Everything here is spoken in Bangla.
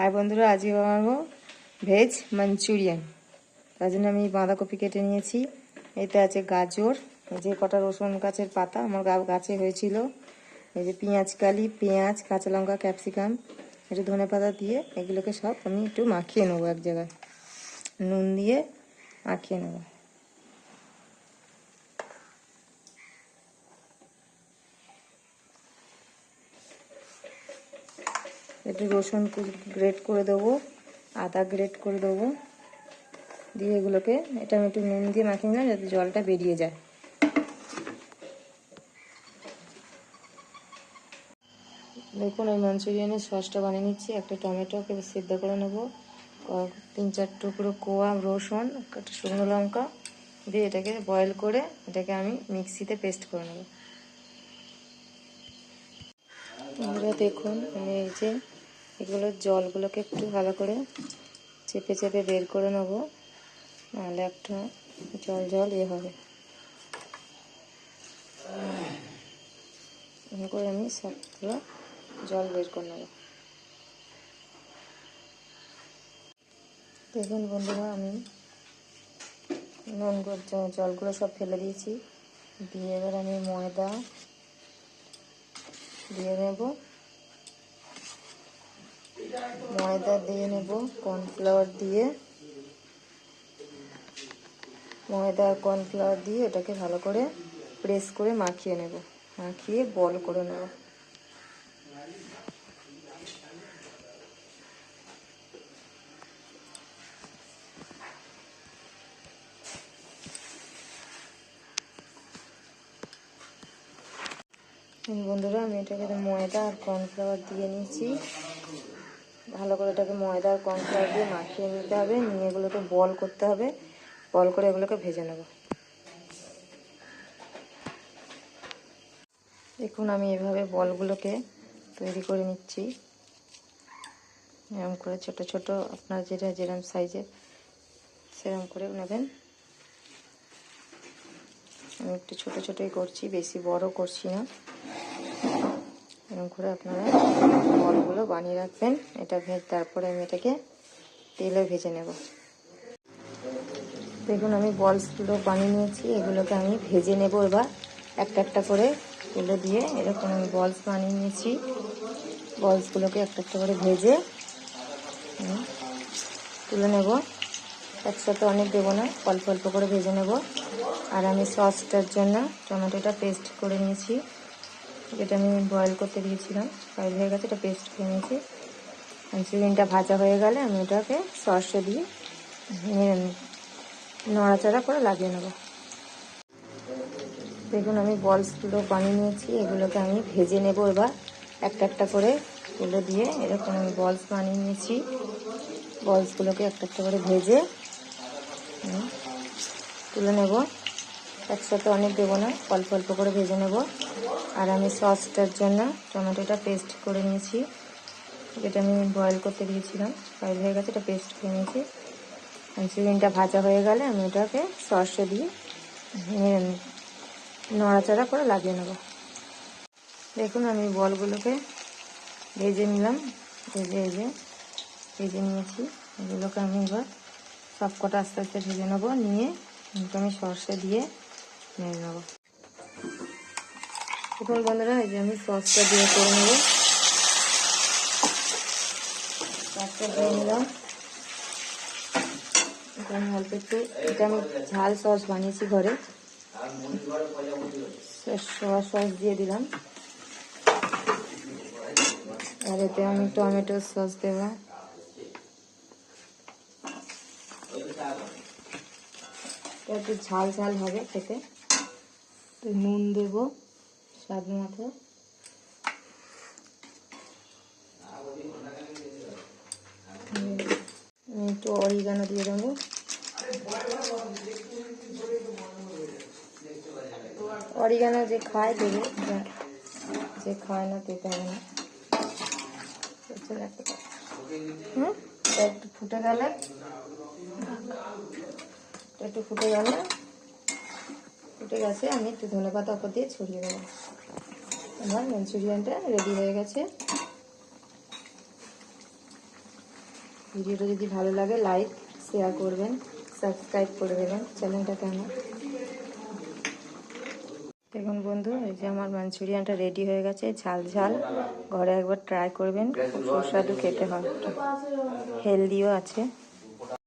হাই বন্ধুরা, আজকে বানাবো ভেজ মাঞ্চুরিয়ান। তার জন্য আমি বাঁধাকপি কেটে নিয়েছি। এতে আছে গাজর, এই যে কটা রসুন গাছের পাতা, আমার গাছে হয়েছিল। এই যে পেঁয়াজ কালি, পেঁয়াজ, কাঁচা লঙ্কা, ক্যাপসিকাম, একটু ধনে পাতা দিয়ে এগুলোকে সব আমি একটু মাখিয়ে নেব এক জায়গায়। নুন দিয়ে মাখিয়ে নেব। একটু রসুন গ্রেট করে দেবো, আদা গ্রেট করে দেবো। দিয়ে এগুলোকে, এটা আমি একটু নুন দিয়ে মাখিয়ে নিলাম যাতে জলটা বেরিয়ে যায়। দেখুন ওই মাঞ্চুরিয়ানের সসটা বানিয়ে নিচ্ছি। একটা টমেটোকে সিদ্ধ করে নেব। তিন, চার টুকরো কোয়া, রসুন, একটা শুকনো লঙ্কা দিয়ে এটাকে বয়েল করে এটাকে আমি মিক্সিতে পেস্ট করে নেব। বন্ধুরা দেখুন, আমি এই যে এগুলো জলগুলোকে একটু ভালো করে চেপে চেপে বের করে নেব। নাহলে একটা জল জল ইয়ে হবে। করে আমি সবগুলো জল বের করে নেব। দেখুন বন্ধুরা, আমি নুন জলগুলো সব ফেলে দিয়েছি। দিয়ে এবার আমি ময়দা দিয়ে নেব। ময়দা দিয়ে নেব কর্নফ্লাওয়ার দিয়ে। ময়দা আর কর্নফ্লাওয়ার দিয়ে এটাকে ভালো করে প্রেস করে মাখিয়ে নেব। মাখিয়ে বল করে নেব। বন্ধুরা, আমি এটাকে ময়দা আর কর্নফ্লাওয়ার দিয়ে নিয়েছি। ভালো করে এটাকে ময়দার কর্নফ্লাওয়ার দিয়ে মাখিয়ে নিতে হবে, নিয়ে এগুলোকে বল করতে হবে। বল করে এগুলোকে ভেজে নেব। দেখুন, আমি এভাবে বলগুলোকে তৈরি করে নিচ্ছি। এরকম করে ছোট ছোট, আপনার যেটা যেরকম সাইজের সেরকম করে নেবেন। আমি একটু ছোট ছোটই করছি, বেশি বড় করছি না। এরকম করে আপনারা বলগুলো বানিয়ে রাখবেন। এটা ভেজ তারপরে আমি এটাকে তেলে ভেজে নেব। দেখুন, আমি বলসগুলো বানিয়ে নিয়েছি। এগুলোকে আমি ভেজে নেব এবার। একটা একটা করে তুলে দিয়ে এরকম আমি বলস বানিয়ে নিয়েছি। বলসগুলোকে একটা একটা করে ভেজে তুলে নেব। একসাথে অনেক দেবো না, অল্প অল্প করে ভেজে নেব। আর আমি সসটার জন্য টমেটোটা পেস্ট করে নিয়েছি। যেটা আমি বয়েল করতে দিয়েছিলাম। বয়েল হয়ে গেছে, এটা পেস্ট করে নিয়েছি। মাঞ্চুরিয়ানটা ভাজা হয়ে গেলে আমি ওটাকে সসে দিয়ে নড়াচড়া করে লাগিয়ে নেব। দেখুন, আমি বলসগুলো বানিয়ে নিয়েছি। এগুলোকে আমি ভেজে নেব এবার। একটা একটা করে তুলে দিয়ে এরকম আমি বলস বানিয়ে নিয়েছি। বলসগুলোকে একটা একটা করে ভেজে তুলে নেব। একসাথে অনেক দেবো না, অল্প অল্প করে ভেজে নেব। আর আমি সসটার জন্য টমেটোটা পেস্ট করে নিয়েছি, যেটা আমি বয়েল করতে দিয়েছিলাম। বয়েল হয়ে গেছে, এটা পেস্ট করে নিয়েছি। মাঞ্চুরিয়ানটা ভাজা হয়ে গেলে আমি ওটাকে সসে দিয়ে নড়াচড়া করে লাগিয়ে নেব। দেখুন, আমি বলগুলোকে ভেজে নিলাম, ভেজে ভেজে ভেজে নিয়েছি। এগুলোকে আমি এবার সব কটা আস্তে আস্তে ভেজে নেব, নিয়ে আমি সর্ষে দিয়ে নেড়ে নেব। এখন বন্ধুরা, এই যে আমি সসটা দিয়ে করে নেব। সসটা দিয়ে নিলাম। আমি অল্প একটু, এটা আমি ঝাল সস বানিয়েছি ঘরে। সোয়া সস দিয়ে দিলাম। আর এতে আমি টমেটো সস দেবো। একটু ঝাল ঝাল হবে খেতে। নুন দেব, স্বাদ মতো। একটু অরিগানো দিয়ে দেবো। অরিগানো যে খায় দেবে, যে খায় না খেতে হবে না। হুম একটু ফুটে গেলে। একটু ফুটে গেলে। ফুটে গেছে, আমি একটু ধনে পাতা উপর দিয়ে ছড়িয়ে দেবো। আমার মাঞ্চুরিয়ানটা রেডি হয়ে গেছে। ভিডিওটা যদি ভালো লাগে লাইক শেয়ার করবেন সাবস্ক্রাইব করে দেবেন চ্যানেলটাকে আমার। দেখুন বন্ধু, এই যে আমার মাঞ্চুরিয়ানটা রেডি হয়ে গেছে, ঝাল ঝাল। ঘরে একবার ট্রাই করবেন সুস্বাদু খেতে হয়। হেলদিও আছে।